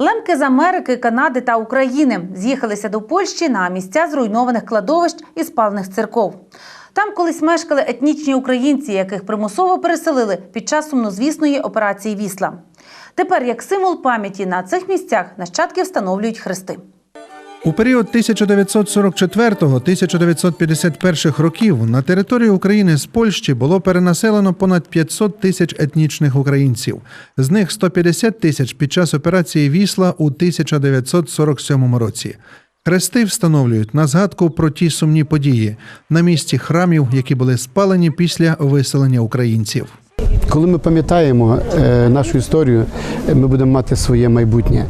Лемки з Америки, Канади та України з'їхалися до Польщі на місця зруйнованих кладовищ і спалених церков. Там колись мешкали етнічні українці, яких примусово переселили під час сумнозвісної операції Вісла. Тепер, як символ пам'яті на цих місцях, нащадки встановлюють хрести. У період 1944-1951 років на території України з Польщі було перенаселено понад 500 тисяч етнічних українців. З них 150 тисяч під час операції Вісла у 1947 році. Хрести встановлюють на згадку про ті сумні події на місці храмів, які були спалені після виселення українців. Коли ми пам'ятаємо е, нашу історію, ми будемо мати своє майбутнє.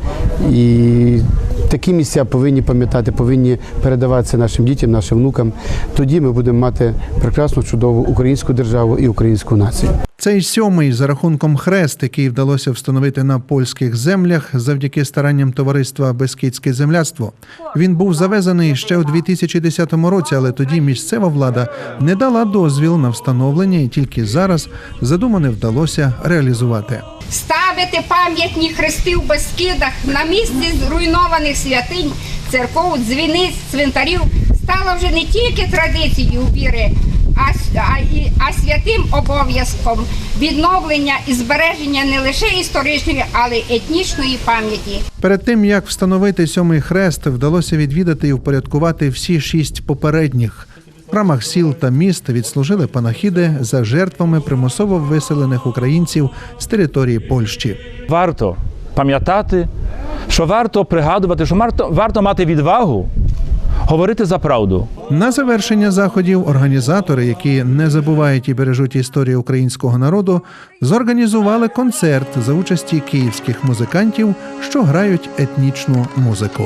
І такі місця повинні пам'ятати, повинні передаватися нашим дітям, нашим внукам. Тоді ми будемо мати прекрасну, чудову українську державу і українську націю. Цей сьомий за рахунком хрест, який вдалося встановити на польських землях завдяки старанням товариства Бескидське земляцтво. Він був завезений ще у 2010 році, але тоді місцева влада не дала дозвіл на встановлення, і тільки зараз задумане вдалося реалізувати. Ставити пам'ятні хрести в Бескидах на місці зруйнованих святинь, церков, дзвіниць, цвинтарів стало вже не тільки традицією віри, а, а, а святим обов'язком відновлення і збереження не лише історичної, але й етнічної пам'яті. Перед тим як встановити сьомий хрест, вдалося відвідати і впорядкувати всі шість попередніх. В храмах сіл та міст відслужили панахіди за жертвами примусово виселених українців з території Польщі. Варто пам'ятати, що варто пригадувати, що варто, варто мати відвагу говорити за правду. На завершення заходів організатори, які не забувають і бережуть історію українського народу, зорганізували концерт за участі київських музикантів, що грають етнічну музику.